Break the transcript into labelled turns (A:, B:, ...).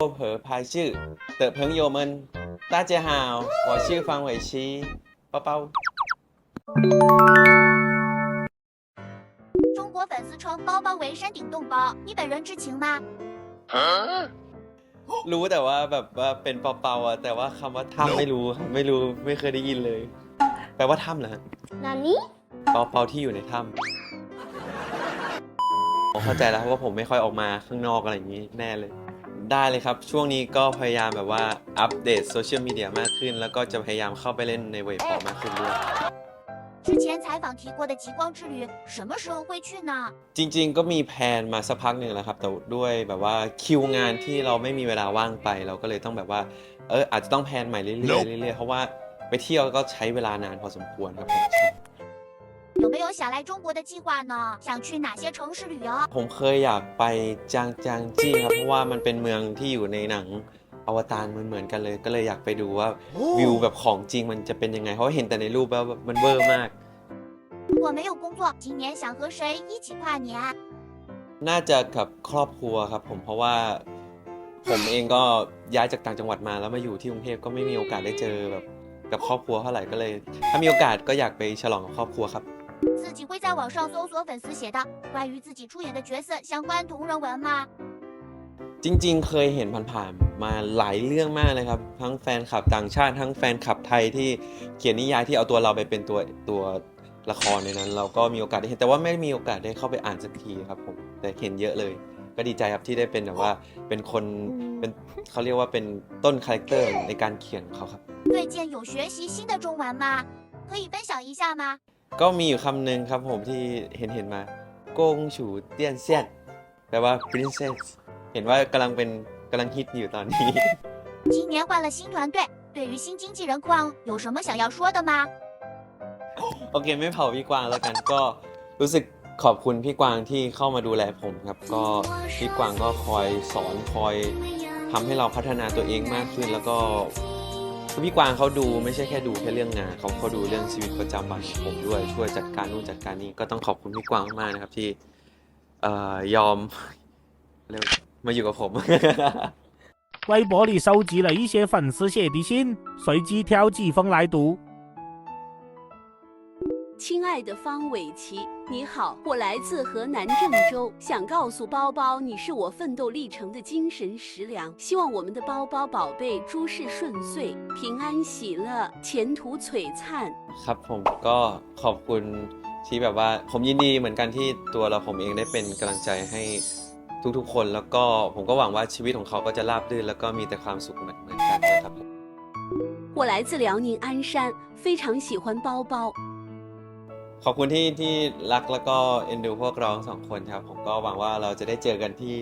A: เผอพายชื่อ เต๋อเพิงโยเมินต้าเจฮาว我ชื่อฟังเหวยชีเป้าเป้า
B: 中国粉丝称包包为山顶洞包，你本人知情吗？
A: รู้แต่ว่าแบบว่าเป็นเปาเปาๆอะแต่ว่าคำว่าถ้ำไม่รู้ครับไม่รู้ไม่เคยได้ยินเลย แปลว่าถ้ำเหรอฮะ
C: 何
A: เปาเปาที่อยู่ในถ้ำผมเข้าใจแล้วว่าผมไม่ค่อยออกมาข้างนอกอะไรอย่างนี้แน่เลย ได้เลยครับ ช่วงนี้ก็พยายามแบบว่าอัปเดตโซเชียลมีเดียมากขึ้น แล้วก็จะพยายามเข้าไปเล่นในเว็บพอมากขึ้นด้วย
B: 之前采访提过的极光之旅，什么时候会去呢？
A: จริงๆ ก็มีแผนมาสักพักหนึ่งแล้วครับ แต่ด้วยแบบว่าคิวงานที่เราไม่มีเวลาว่างไป เราก็เลยต้องแบบว่า เอออาจจะต้องแพลนใหม่เรื่อยๆเรื่อยๆเพราะว่าไปเที่ยวก็ใช้เวลานานพอสมควรครับผม
B: 有没有想来中国的计划呢？想去哪些城市旅游？
A: ผมเคยอยากไปจางจางจี้ครับ เพราะว่ามันเป็นเมืองที่อยู่ในหนังอวตารมันเหมือนกันเลย ก็เลยอยากไปดูว่าวิวแบบของจริงมันจะเป็นยังไง เพราะว่าเห็นแต่ในรูปแล้วแบบมันเวอร์มาก
B: 如果没有工作，今年想和谁一起跨年？
A: น่าจะกับครอบครัวครับผมเพราะว่าผมเองก็ย้ายจากต่างจังหวัดมาแล้วมาอยู่ที่กรุงเทพก็ไม่มีโอกาสได้เจอแบบกับครอบครัวเท่าไหร่ก็เลย ถ้ามีโอกาสก็อยากไปฉลองกับครอบครัวครับ
B: 自己会在网上搜索粉丝写的关于自己出演的角色相关同人文吗？
A: จริงๆ เคยเห็นผ่านๆมาหลายเรื่องมากเลยครับ ทั้งแฟนคลับต่างชาติทั้งแฟนคลับไทยที่เขียนนิยายที่เอาตัวเราไปเป็นตัวตัวละครในนั้น เราก็มีโอกาสได้เห็นแต่ว่าไม่มีโอกาสได้เข้าไปอ่านสักทีครับผมแต่เห็นเยอะเลย ก็ดีใจครับที่ได้เป็นแบบว่าเป็นคนเป็นเขาเรียกว่าเป็นต้นคาแรคเตอร์ในการเขียนของเขาครับ
B: 最近有学习新的中文吗？可以分享一下吗？
A: ก็มีอยู่คำหนึ่งครับผมที่เห็นเห็นมาก้งฉูเตี้ยนเซียนแปลว่า princess เห็นว่ากำลังเป็นกำลังฮิตอยู่ตอนนี้
B: 今年换了新团队，对于新经纪人框有什么想要说的吗？
A: โอเคไม่เผาพี่กวางแล้วกันก็รู้สึกขอบคุณพี่กวางที่เข้ามาดูแลผมครับ ก็พี่กวางก็คอยสอนคอยทำให้เราพัฒนาตัวเองมากขึ้น แล้วก็ คือพี่กวางเขาดูไม่ใช่แค่ดูแค่เรื่องงานเขาเขาดูเรื่องชีวิตประจำวันของผมด้วยช่วยจัดการนู่นจัดการนี่ก็ต้องขอบคุณพี่กวางมากๆนะครับที่เอ่อยอม เร็วมาอยู่กับผม
D: 微博里收集了一些粉丝写的信，随机挑几封来读。
E: 亲爱的方玮琪，你好，我来自河南郑州，想告诉包包，你是我奋斗历程的精神食粮。希望我们的包包宝贝诸事顺遂，平安喜乐，前途璀璨。
A: ครับผมก็ขอบคุณที่แบบว่าผมยินดีเหมือนกันที่ตัวเราผมเองได้เป็นกำลังใจให้ทุกๆคน แล้วก็ผมก็หวังว่าชีวิตของเขาก็จะราบรื่นแล้วก็มีแต่ความสุขเหมือนเหมือนกันนะครับผม
E: 我来自辽宁鞍山，非常喜欢包包。
A: ขอบคุณที่ที่รักแล้วก็เอ็นดูพวกเราทั้งสองคนครับ ผมก็หวังว่าเราจะได้เจอกันที่